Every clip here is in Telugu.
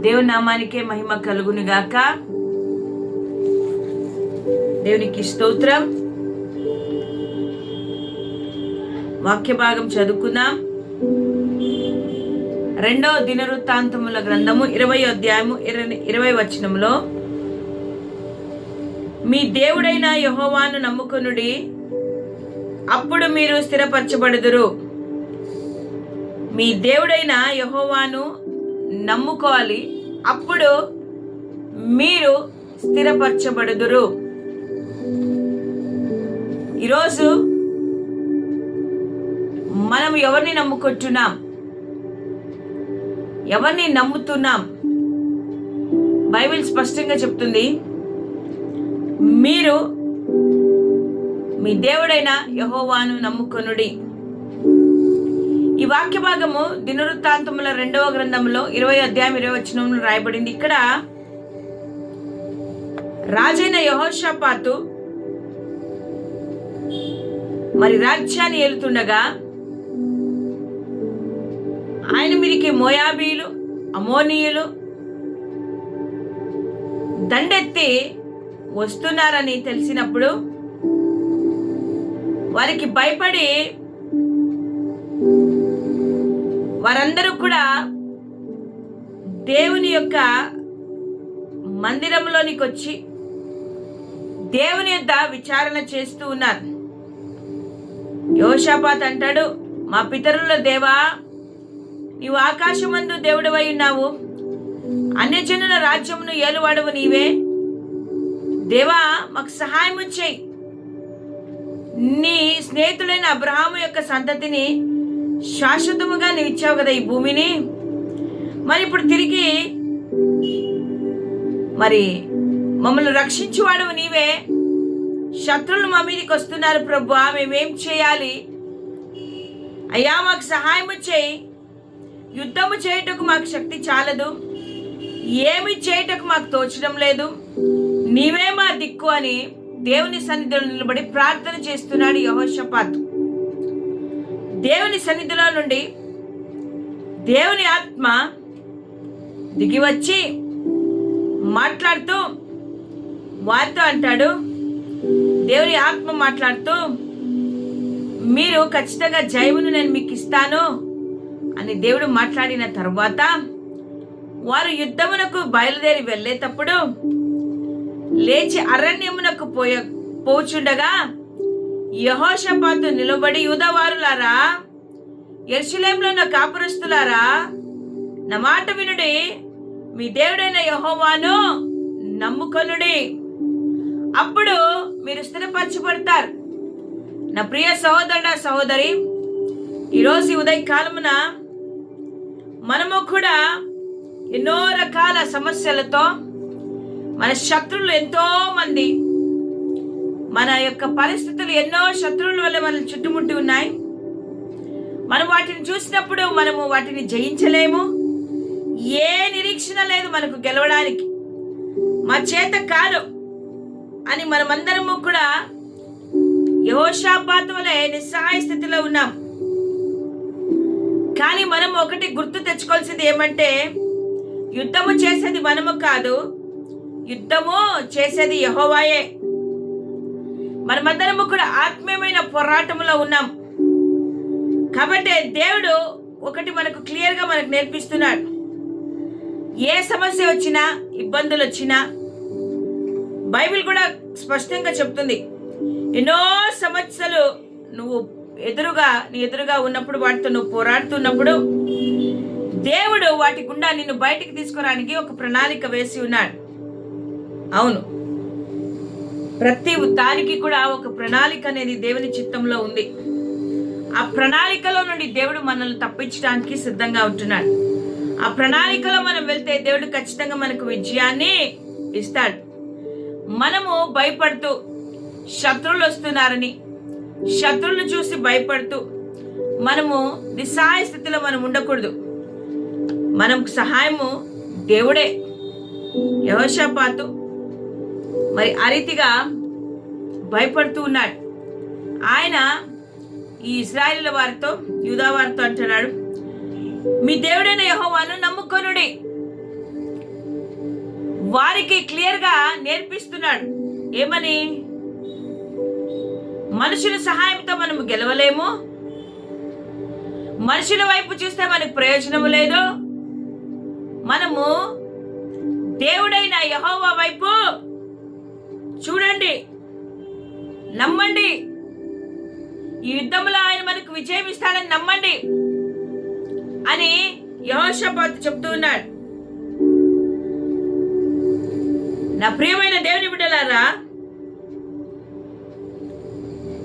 దేవుని నామానికే మహిమ కలుగును గాక దేవునికి స్తోత్రం. వాక్య భాగం చదువుకుందాం. రెండవ దినవృత్తాంతముల గ్రంథము ఇరవై అధ్యాయము ఇరవై ఇరవై వచనములో మీ దేవుడైన యహోవాను నమ్ముకునుడి అప్పుడు మీరు స్థిరపరచబడుదురు. మీ దేవుడైన యహోవాను నమ్ముకోవాలి. అప్పుడు మీరు స్థిరపరచబడుదురు. ఈరోజు మనం ఎవరిని నమ్ముకుంటున్నాం? ఎవరిని నమ్ముతున్నాం? బైబిల్ స్పష్టంగా చెప్తుంది మీరు మీ దేవుడైన యహోవాను నమ్ముకొనుడి. ఈ వాక్య భాగము దినవృత్తాంతముల రెండవ గ్రంథంలో ఇరవై అధ్యాయం ఇరవై వచనంలో రాయబడింది. ఇక్కడ రాజైన యహోషపాతు మరి రాజ్యాన్ని ఏలుతుండగా ఆయన మీదికి మోయాబీలు అమోనీయులు దండెత్తి వస్తున్నారని తెలిసినప్పుడు వారికి భయపడి వారందరూ కూడా దేవుని యొక్క మందిరంలోనికి వచ్చి దేవుని యొక్క విచారణ చేస్తూ ఉన్నారు. యోషాపాత్ అంటాడు మా పితరుల దేవా నీవు ఆకాశమందు దేవుడవై ఉన్నావు. అన్యజనుల రాజ్యమును ఏలువాడవు నీవే. దేవా మాకు సహాయం చేయి. నీ స్నేహితుడైన అబ్రహాము యొక్క సంతతిని శాశ్వతముగా నువ్వు ఇచ్చావు కదా ఈ భూమిని? మరి ఇప్పుడు తిరిగి మరి మమ్మల్ని రక్షించువాడవు నీవే. శత్రువులు మా మీదకి వస్తున్నారు ప్రభు మేమేం చేయాలి? అయ్యా మాకు సహాయం చేయి. యుద్ధము చేయుటకు మాకు శక్తి చాలదు. ఏమి చేయుటకు మాకు తోచడం లేదు. నీవే మా దిక్కు అని దేవుని సన్నిధిలో నిలబడి ప్రార్థన చేస్తున్నాడు యహోషపాత్. దేవుని సన్నిధిలో నుండి దేవుని ఆత్మ దిగి వచ్చి మాట్లాడుతూ వారితో అంటాడు దేవుని ఆత్మ మాట్లాడుతూ మీరు ఖచ్చితంగా జయమును నేను మీకు ఇస్తాను అని దేవుడు మాట్లాడిన తర్వాత వారు యుద్ధమునకు బయలుదేరి వెళ్ళేటప్పుడు లేచి అరణ్యమునకు పోయ పోచుండగా యహోషపాతు నిలబడి యూదవారులారా ఎర్షులేంలో ఉన్న కాపురస్తులారా నా మాట వినుడి. మీ దేవుడైన యహోవాను నమ్ముకొనుడి. అప్పుడు మీరు స్థిరపరచబడతారు. నా ప్రియ సహోదరుడ సహోదరి ఈరోజు ఉదయ కాలమున మనము కూడా ఎన్నో రకాల సమస్యలతో మన శత్రువులు ఎంతో మంది మన యొక్క పరిస్థితులు ఎన్నో శత్రువుల వల్ల మనల్ని చుట్టుముట్టి ఉన్నాయి. మనం వాటిని చూసినప్పుడు మనము వాటిని జయించలేము. ఏ నిరీక్షణ లేదు మనకు గెలవడానికి. మా చేత కాదు అని మనమందరము కూడా యోషాపాత వలె నిస్సహాయ స్థితిలో ఉన్నాం. కానీ మనం ఒకటి గుర్తు తెచ్చుకోవాల్సింది ఏమంటే యుద్ధము చేసేది మనము కాదు యుద్ధము చేసేది యహోవాయే. మనమందరము కూడా ఆత్మీయమైన పోరాటంలో ఉన్నాం. కాబట్టి దేవుడు ఒకటి మనకు క్లియర్గా మనకు నేర్పిస్తున్నాడు. ఏ సమస్య వచ్చినా ఇబ్బందులు వచ్చినా బైబిల్ కూడా స్పష్టంగా చెప్తుంది. ఎన్నో సమస్యలు నువ్వు ఎదురుగా నీ ఎదురుగా ఉన్నప్పుడు వాటితో నువ్వు పోరాడుతున్నప్పుడు దేవుడు వాటి గుండా నిన్ను బయటికి తీసుకురానికి ఒక ప్రణాళిక వేసి ఉన్నాడు. అవును. ప్రతి దానికి కూడా ఒక ప్రణాళిక అనేది దేవుని చిత్తంలో ఉంది. ఆ ప్రణాళికలో నుండి దేవుడు మనల్ని తప్పించడానికి సిద్ధంగా ఉంటున్నాడు. ఆ ప్రణాళికలో మనం వెళ్తే దేవుడు ఖచ్చితంగా మనకు విజయాన్ని ఇస్తాడు. మనము భయపడుతూ శత్రువులు వస్తున్నారని శత్రువులను చూసి భయపడుతూ మనము నిస్సహాయ స్థితిలో మనం ఉండకూడదు. మనం సహాయము దేవుడే. యహోషపాతు మరి ఆ రీతిగా భయపడుతూ ఉన్నాడు. ఆయన ఈ ఇస్రాయిల్ వారితో యూదా వారితో అంటున్నాడు మీ దేవుడైన యహోవాను నమ్ముకొనుడి. వారికి క్లియర్గా నేర్పిస్తున్నాడు. ఏమని? మనుషుల సహాయంతో మనము గెలవలేము. మనుషుల వైపు చూస్తే మనకు ప్రయోజనం లేదు. మనము దేవుడైన యహోవా వైపు చూడండి. నమ్మండి. ఈ యుద్ధంలో ఆయన మనకు విజయం ఇస్తాడని నమ్మండి. అని యహోషపాత్ చెప్తూ ఉన్నాడు. నా ప్రియమైన దేవుని బిడ్డలారా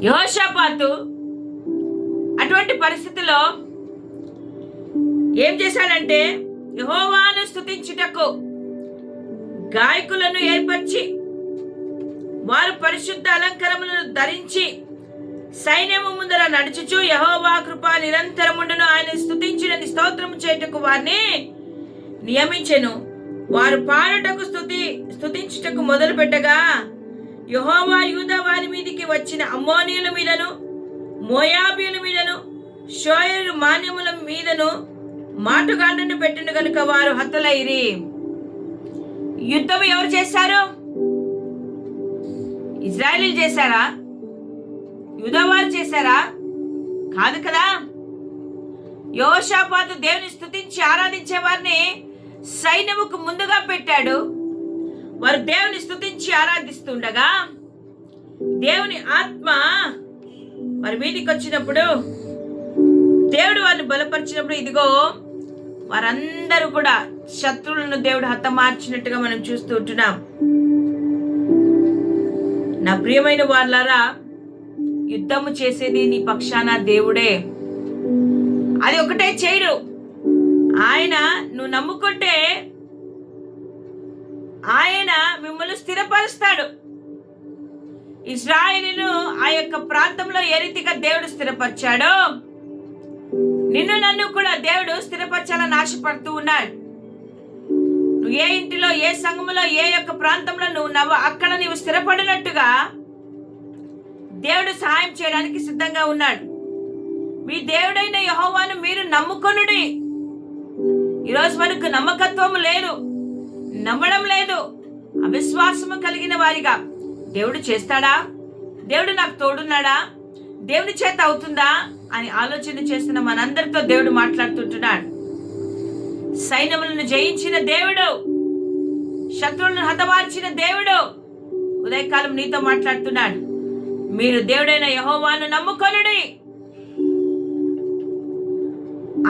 యహోషపాతు అటువంటి పరిస్థితిలో ఏం చేశాడంటే యహోవాను స్థుతించుటకు గాయకులను ఏర్పరిచి వారు పరిశుద్ధ అలంకరములను ధరించి సైన్యము ముందర నడుచుచు యహోవా కృప నిరంతరముండును ఆయన స్థుతించినది స్తోత్రము చేయుటకు వారిని నియమించెను. వారు పాడుటకు స్థుతి స్థుతించుటకు మొదలు పెట్టగా యహోవా యూదా వారి మీదికి వచ్చిన అమ్మోనియుల మీదను మోయాబీయుల మీదను షోయరు మాన్యముల మీదను మాటుగాండను పెట్టిన గనుక వారు హతలైరి యుద్ధం ఎవరు చేశారు? ఇజ్రాయలీలు చేశారా? యుధవారు చేశారా? కాదు కదా? యోషాపాతు దేవుని స్థుతించి ఆరాధించే వారిని సైన్యముకు ముందుగా పెట్టాడు. వారు దేవుని స్థుతించి ఆరాధిస్తుండగా దేవుని ఆత్మ వారి మీదికి వచ్చినప్పుడు దేవుడు వారిని బలపరిచినప్పుడు ఇదిగో వారందరూ కూడా శత్రువులను దేవుడు హతమార్చినట్టుగా మనం చూస్తూ ఉంటున్నాం. నా ప్రియమైన వాళ్ళారా యుద్ధము చేసేది నీ పక్షాన దేవుడే. అది ఒకటే చేయడు. ఆయన నువ్వు నమ్ముకుంటే ఆయన మిమ్మల్ని స్థిరపరుస్తాడు. ఇస్రాయేలీను ఆ యొక్క ప్రాంతంలో ఏ రీతిగా దేవుడు స్థిరపరిచాడో నిన్ను నన్ను కూడా దేవుడు స్థిరపరచాలని ఆశపడుతూ ఉన్నాడు. నువ్వు ఏ ఇంటిలో ఏ సంఘములో ఏ యొక్క ప్రాంతంలో నువ్వు నవ్వ అక్కడ నువ్వు స్థిరపడినట్టు దేవుడు సహాయం చేయడానికి సిద్ధంగా ఉన్నాడు. మీ దేవుడైన యహోవాను మీరు నమ్ముకొనుడి. ఈరోజు మనకు నమ్మకత్వం లేదు నమ్మడం లేదు అవిశ్వాసము కలిగిన వారిగా. దేవుడు చేస్తాడా? దేవుడు నాకు తోడున్నాడా? దేవుని చేత అవుతుందా? అని ఆలోచన చేస్తున్న మనందరితో దేవుడు మాట్లాడుతుంటున్నాడు. సైన్యములను జయించిన దేవుడు శత్రువులను హతమార్చిన దేవుడు ఉదయకాలం నీతో మాట్లాడుతున్నాడు. మీరు దేవుడైన యహోవాను నమ్ముకొనుడి.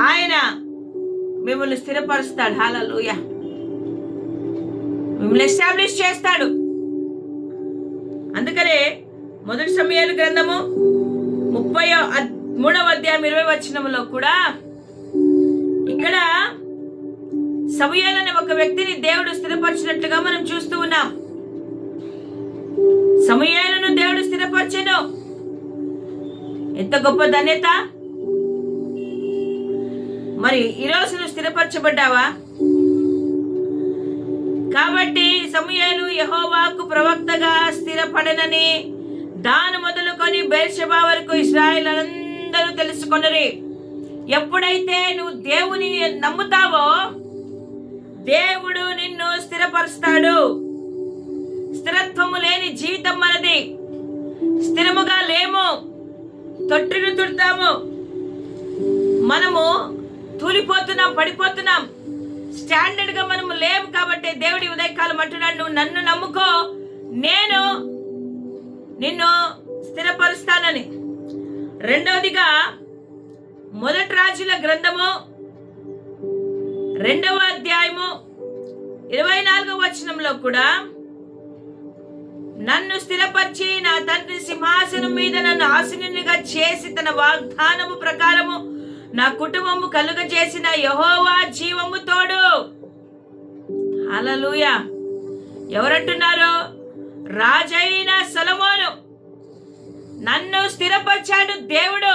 ఆయన మిమ్మల్ని స్థిరపరుస్తాడు. హాలూయ మిమ్మల్ని ఎస్టాబ్లిష్ చేస్తాడు. అందుకనే మొదటి సమయాల గ్రంథము ముప్పై మూడవ అధ్యాయం ఇరవై వచనములో కూడా ఇక్కడ సమయాలనే ఒక వ్యక్తిని దేవుడు స్థిరపరిచినట్లుగా మనం చూస్తూ ఉన్నాం. సమయాలను దేవుడు స్థిరపరచను. ఎంత గొప్ప ధన్యత. మరి ఈరోజు నువ్వు స్థిరపరచబడ్డావా? కాబట్టి సమయాలు యహోవాకు ప్రవక్తగా స్థిరపడనని దాని మొదలుకొని బేర్షబా వరకు ఇస్రాయల్ అందరూ ఎప్పుడైతే నువ్వు దేవుని నమ్ముతావో దేవుడు నిన్ను స్థిరపరుస్తాడు. స్థిరత్వము లేని జీవితం మనది. స్థిరముగా లేము. తొట్టును తుడతాము. మనము తూలిపోతున్నాం పడిపోతున్నాం. స్టాండర్డ్గా మనము లేవు కాబట్టి దేవుడి ఉదయకాలం అంటున్నాడు నువ్వు నన్ను నమ్ముకో. నేను నిన్ను స్థిరపరుస్తానని. రెండవదిగా మొదటి రాజుల గ్రంథము రెండవ అధ్యాయము ఇరవై నాలుగవ వచనంలో కూడా నన్ను స్థిరపరిచి నా తండ్రి సింహాసనం మీద నన్ను ఆశనునిగా చేసి తన వాగ్దానము ప్రకారము నా కుటుంబము కలుగజేసిన యహోవా జీవము తోడు. హల్లెలూయా. ఎవరంటున్నారు? రాజైన సలమోను. నన్ను స్థిరపరిచాడు దేవుడు.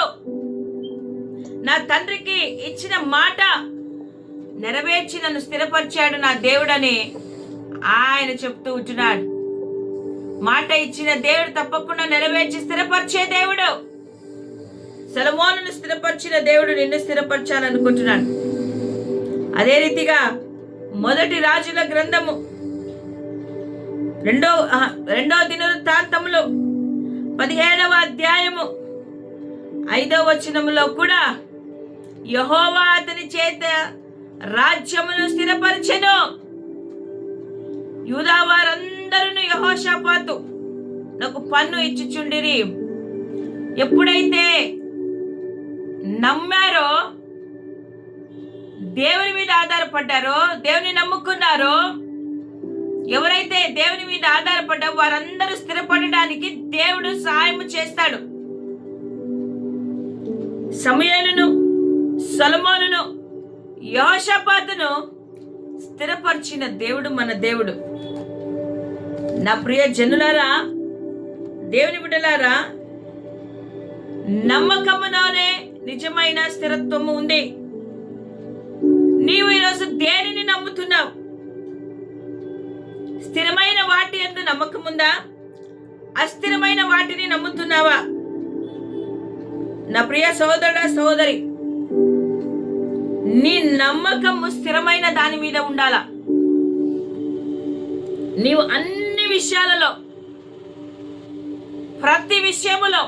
నా తండ్రికి ఇచ్చిన మాట నెరవేర్చి నన్ను స్థిరపరిచాడు నా దేవుడని ఆయన చెప్తూ ఉంటున్నాడు. మాట ఇచ్చిన దేవుడు తప్పకుండా నెరవేర్చి స్థిరపరిచే దేవుడు. సలమోనును స్థిరపరిచిన దేవుడు నిన్ను స్థిరపరచాలనుకుంటున్నాను అదే రీతిగా మొదటి రాజుల గ్రంథము రెండో రెండో దినవృత్తాంతములు పదిహేడవ అధ్యాయము ఐదవ వచనములో కూడా యహోవా అతని చేత రాజ్యమును స్థిరపరచెను. యూదా వారందరూ యహోషాపాతు నాకు పన్ను ఇచ్చుచుండిరి. ఎప్పుడైతే నమ్మారో దేవుని మీద ఆధారపడ్డారో దేవుని నమ్ముకున్నారో ఎవరైతే దేవుని మీద ఆధారపడ్డారో వారందరూ స్థిరపడడానికి దేవుడు సహాయం చేస్తాడు. సమయాలను సలమోలను యోషపాతను స్థిరపరిచిన దేవుడు మన దేవుడు. నా ప్రియ జనులారా దేవుని బిడ్డలారా నమ్మకములోనే నిజమైన స్థిరత్వము ఉంది. నీవు ఈరోజు దేనిని నమ్ముతున్నావు? స్థిరమైన వాటి ఎందు నమ్మకం ఉందా? అస్థిరమైన వాటిని నమ్ముతున్నావా? నా ప్రియ సోదరుడ సోదరి నీ నమ్మకము స్థిరమైన దాని మీద ఉండాలా? నీవు అన్ని విషయాలలో ప్రతి విషయములో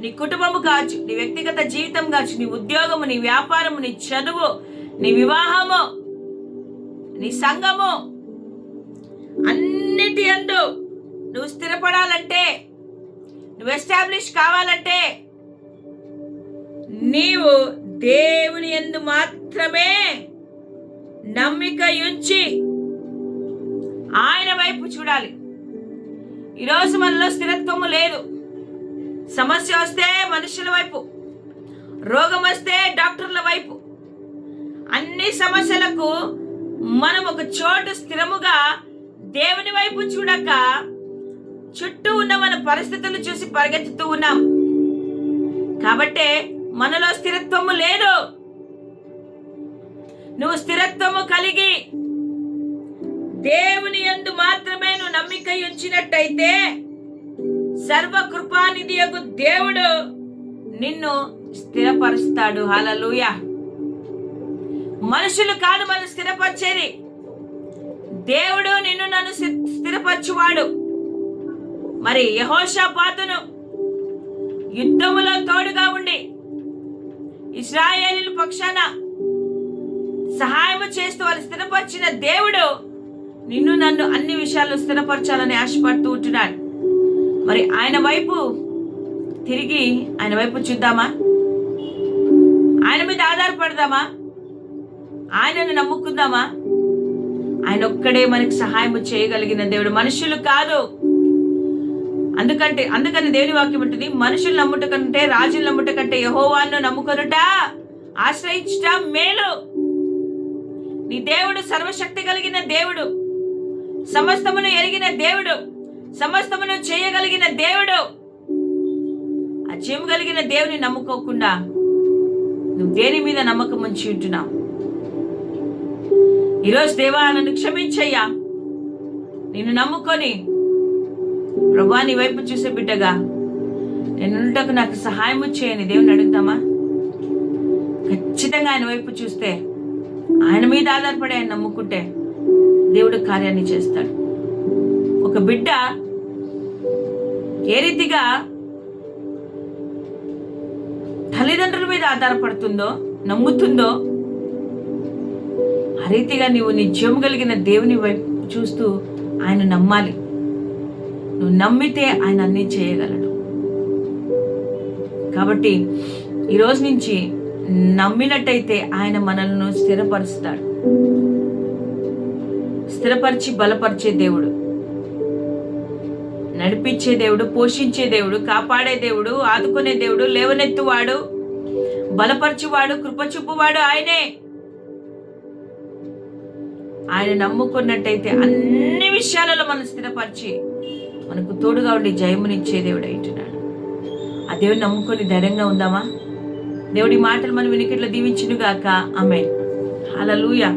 నీ కుటుంబము కావచ్చు నీ వ్యక్తిగత జీవితం కావచ్చు నీ ఉద్యోగము నీ వ్యాపారము నీ చదువు నీ వివాహము నీ సంఘము అన్నిటి అందు నువ్వు స్థిరపడాలంటే నువ్వు ఎస్టాబ్లిష్ కావాలంటే నీవు దేవుని ఎందు మాత్రమే నమ్మిక ఉంచి ఆయన వైపు చూడాలి. ఈరోజు మనలో స్థిరత్వము లేదు. సమస్య వస్తే మనుషుల వైపు రోగం వస్తే డాక్టర్ల వైపు. అన్ని సమస్యలకు మనం ఒక చోటు స్థిరముగా దేవుని వైపు చూడక చుట్టూ ఉన్న మన పరిస్థితులు చూసి పరిగెత్తుతూ ఉన్నాం. కాబట్టే మనలో స్థిరత్వము లేదు. నువ్వు స్థిరత్వము కలిగి దేవుని యందు మాత్రమే నువ్వు నమ్మిక ఉంచినట్టయితే సర్వ కృపానిధి యొక్క దేవుడు నిన్ను స్థిరపరుస్తాడు. హలలుయ మనుషులు కాదు మనం స్థిరపరిచేది. దేవుడు నిన్ను నన్ను స్థి- స్థిరపరచువాడు. మరి యహోషాపాతును యుద్ధములో తోడుగా ఉండి ఇస్రాయేలీల పక్షాన సహాయము చేస్తూ వాళ్ళు స్థిరపరిచిన దేవుడు నిన్ను నన్ను అన్ని విషయాలు స్థిరపరచాలని ఆశపడుతూ ఉంటున్నాడు మరి ఆయన వైపు తిరిగి ఆయన వైపు చూద్దామా? ఆయన మీద ఆధారపడదామా? ఆయనను నమ్ముకుందామా? ఆయన ఒక్కడే మనకు సహాయం చేయగలిగిన దేవుడు మనుషులు కాదు. అందుకంటే అందుకని దేవుని వాక్యం ఉంటుంది మనుషులు నమ్ముట కంటే రాజులు నమ్ముట కంటే యహోవాను నమ్ముకొనుట ఆశ్రయించుట మేలు. నీ దేవుడు సర్వశక్తి కలిగిన దేవుడు. సమస్తమును ఎరిగిన దేవుడు సమస్తమును చేయగలిగిన దేవుడు. ఆ చేయగలిగిన కలిగిన దేవుని నమ్ముకోకుండా నువ్వు దేని మీద నమ్మకం ఉంచి ఉంటున్నావు? ఈరోజు దేవా నన్ను క్షమించయ్యా. నిన్ను నమ్ముకొని ప్రభా నీ వైపు చూసే బిడ్డగా నేను ఉండటకు నాకు సహాయం చేయని దేవుని అడుగుతామా? ఖచ్చితంగా ఆయన వైపు చూస్తే ఆయన మీద ఆధారపడి ఆయన నమ్ముకుంటే దేవుడు కార్యాన్ని చేస్తాడు. ఒక బిడ్డ ఏ రీతిగా తల్లిదండ్రుల మీద ఆధారపడుతుందో నమ్ముతుందో ఆ రీతిగా నీవు నీ కలిగిన దేవుని వైపు చూస్తూ ఆయన నమ్మాలి. నువ్వు నమ్మితే ఆయన అన్నీ చేయగలడు. కాబట్టి ఈ రోజు నుంచి నమ్మినట్టయితే ఆయన మనల్ని స్థిరపరుస్తాడు. స్థిరపరిచి బలపరిచే దేవుడు. నడిపించే దేవుడు పోషించే దేవుడు కాపాడే దేవుడు ఆదుకునే దేవుడు లేవనెత్తువాడు బలపరచువాడు కృపచూపువాడు ఆయనే. ఆయన నమ్ముకున్నట్టయితే అన్ని విషయాలలో మనం స్థిరపరిచి మనకు తోడుగా ఉండి జయమునిచ్చే దేవుడు అంటున్నాడు ఆ దేవుని నమ్ముకొని ధైర్యంగా ఉందామా? దేవుడి మాటలు మనం వెనుకట్లో దీవించునుగాక. ఆమె హలలుయా